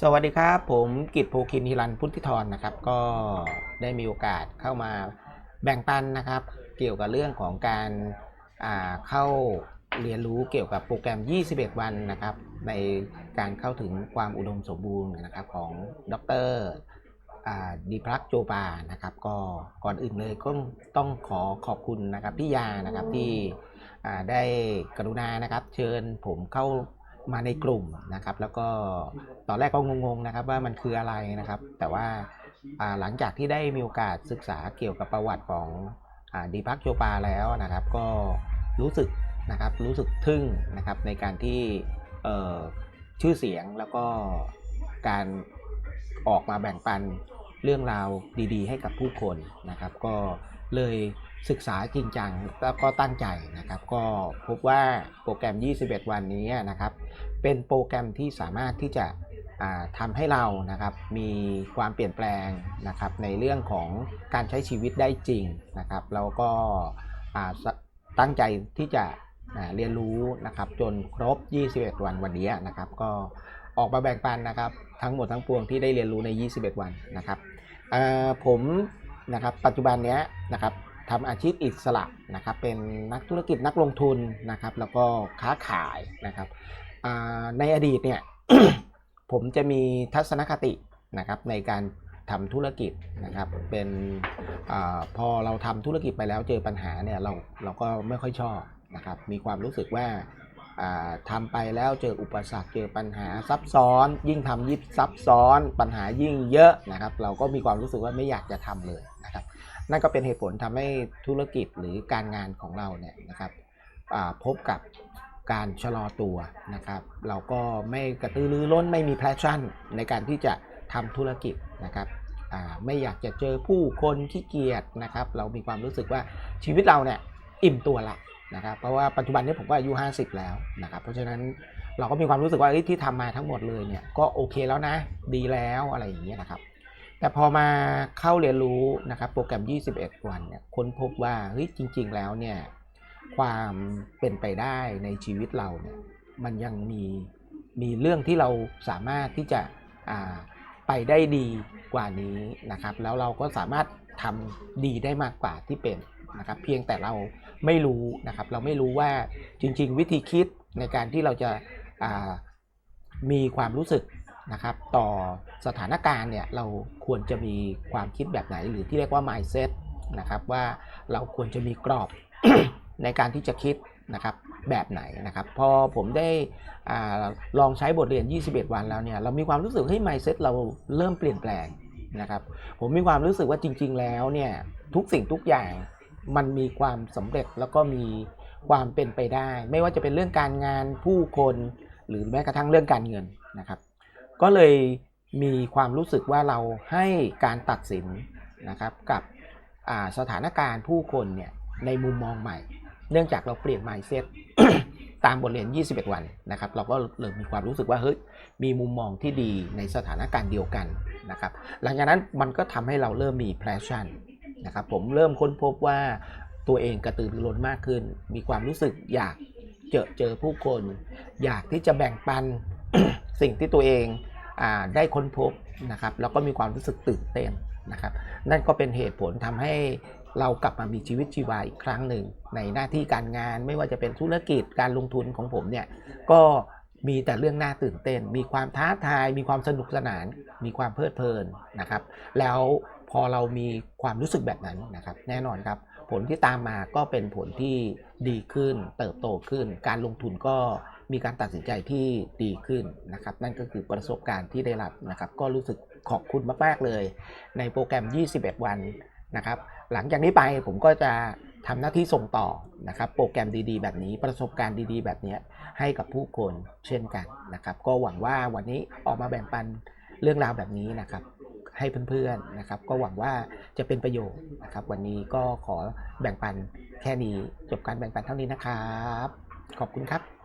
สวัสดีครับ ผมกิตภูคินฮิรันพุทธิธรนะครับ ก็ได้มีโอกาสเข้ามาแบ่งปันนะครับ เกี่ยวกับเรื่องของการาเข้าเรียนรู้เกี่ยวกับโปรแกรม 21 วันนะครับ ในการเข้าถึงความอุดมสมบูรณ์นะครับของดรอ่าดีพลักโจปานะครับ ก็ก่อนอื่นเลยก็ต้องขอขอบคุณนะครับพี่ยานะครับที่ได้กรุณานะครับ เชิญผมเข้า มาในกลุ่มนะครับ แล้วก็ตอนแรกก็งงๆนะครับว่ามันคืออะไรนะครับ แต่ว่าหลังจากที่ได้มีโอกาสศึกษาเกี่ยวกับประวัติของดีพักโจปาแล้วนะครับ ก็รู้สึกนะครับรู้สึกทึ่งนะครับในการที่ชื่อเสียงแล้วก็การออกมาแบ่งปันเรื่องราวดีๆ ให้กับผู้คนนะครับ ก็เลย ศึกษาจริงจังแล้วก็ตั้งใจนะครับ ก็พบว่าโปรแกรม 21 วันนี้นะครับ เป็นโปรแกรมที่สามารถที่จะอ่าทำให้เรานะครับมีความเปลี่ยนแปลงนะครับในเรื่องของการใช้ชีวิตได้จริงนะครับแล้วก็ตั้งใจที่จะเรียนรู้นะครับจนครบ 21 วันวันนี้นะครับ ก็ออกมาแบ่งปันนะครับทั้งหมดทั้งปวงที่ได้เรียนรู้ใน 21 วันนะครับผมนะครับปัจจุบันเนี้ยนะครับ ทำอาชีพอิสระนะครับเป็นนักธุรกิจนักลงทุนนะครับ แล้วก็ค้าขายนะครับในอดีตเนี่ยผมจะมีทัศนคตินะครับในการทำธุรกิจนะครับเป็นอพอเราทำธุรกิจไปแล้วเจอปัญหาเนี่ยเราเราก็ไม่ค่อยชอบนะครับมีความรู้สึกว่าอ่าทำไปแล้วเจออุปสรรคเจอปัญหาซับซ้อน ยิ่งทำยิ่งซับซ้อน ปัญหายิ่งเยอะนะครับ เราก็มีความรู้สึกว่าไม่อยากจะทำเลย นะครับนั่นก็เป็นเหตุผลทำให้ธุรกิจหรือการงานของเราเนี่ยนะครับพบกับการชะลอตัวนะครับเราก็ไม่กระตือรือร้นไม่มีแพชชั่น ในการที่จะทำธุรกิจนะครับไม่อยากจะเจอผู้คนขี้เกียจนะครับเรามีความรู้สึกว่าชีวิตเราเนี่ยอิ่มตัวละนะครับเพราะว่าปัจจุบันนี้ผมก็อายุ 50 แล้วนะครับเพราะฉะนั้นเราก็มีความรู้สึกว่าที่ทำมาทั้งหมดเลยเนี่ยก็โอเคแล้วนะดีแล้วอะไรอย่างเงี้ยนะครับ แต่พอมาเข้าเรียนรู้นะครับโปรแกรม 21 วันเนี่ยค้นพบว่าเฮ้ยจริง ๆ แล้วเนี่ยความเป็นไปได้ในชีวิตเราเนี่ยมันยังมีมีเรื่องที่เราสามารถที่จะอ่าไปได้ดีกว่านี้นะครับ แล้วเราก็สามารถทำดีได้มากกว่าที่เป็นนะครับ เพียงแต่เราไม่รู้นะครับ เราไม่รู้ว่าจริง ๆ วิธีคิดในการที่เราจะอ่ามีความรู้สึก นะครับต่อสถานการณ์เนี่ยเราควรจะมีความคิดแบบไหน หรือที่เรียกว่า mindset นะครับว่าเราควรจะมีกรอบ ในการที่จะคิดนะครับแบบไหนนะครับพอผมได้อลองใช้บทเรียน 21 วันแล้วเนี่ยเรามีความรู้สึกให้ mindset เราเริ่มเปลี่ยนแปลงนะครับผมมีความรู้สึกว่าจริง ๆ แล้วเนี่ยทุกสิ่งทุกอย่างมันมีความสำเร็จแล้วก็มีความเป็นไปได้ ไม่ว่าจะเป็นเรื่องการงานผู้คน หรือแม้กระทั่งเรื่องการเงินนะครับ ก็เลยมีความรู้สึกว่าเราให้การตัดสินนะครับกับสถานการณ์ผู้คนเนี่ยในมุมมองใหม่ เนื่องจากเราเปลี่ยน mindset ตามบทเรียน 21 วันนะครับ เราก็เลยมีความรู้สึกว่าเฮ้ยมีมุมมองที่ดีในสถานการณ์เดียวกันนะครับ หลังจากนั้นมันก็ทำให้เราเริ่มมี passion นะครับ ผมเริ่มค้นพบว่าตัวเองกระตือรือร้นมากขึ้น มีความรู้สึกอยากเจอเจอผู้คน อยากที่จะแบ่งปันสิ่งที่ตัวเอง ได้ค้นพบนะครับแล้วก็มีความรู้สึกตื่นเต้นนะครับนั่นก็เป็นเหตุผลทำให้เรากลับมามีชีวิตชีวาอีกครั้งหนึ่ง ในหน้าที่การงานไม่ว่าจะเป็นธุรกิจการลงทุนของผมเนี่ยก็มีแต่เรื่องน่าตื่นเต้น มีความท้าทาย มีความสนุกสนาน มีความเพลิดเพลินนะครับ แล้วพอเรามีความรู้สึกแบบนั้นนะครับ แน่นอนครับ ผลที่ตามมาก็เป็นผลที่ดีขึ้น เติบโตขึ้น การลงทุนก็ มีการตัดสินใจที่ดีขึ้นนะครับ นั่นก็คือประสบการณ์ที่ได้รับนะครับ ก็รู้สึกขอบคุณมากๆเลย ในโปรแกรม 21 วันนะครับ หลังจากนี้ไปผมก็จะทำหน้าที่ส่งต่อนะครับ โปรแกรมดีๆ แบบนี้ประสบการณ์ดีๆ แบบนี้ให้กับผู้คนเช่นกันนะครับ ก็หวังว่าวันนี้ออกมาแบ่งปันเรื่องราวแบบนี้นะครับ ให้เพื่อนๆนะครับ ก็หวังว่าจะเป็นประโยชน์นะครับ วันนี้ก็ขอแบ่งปันแค่นี้จบการแบ่งปันเท่านี้นะครับ ขอบคุณครับ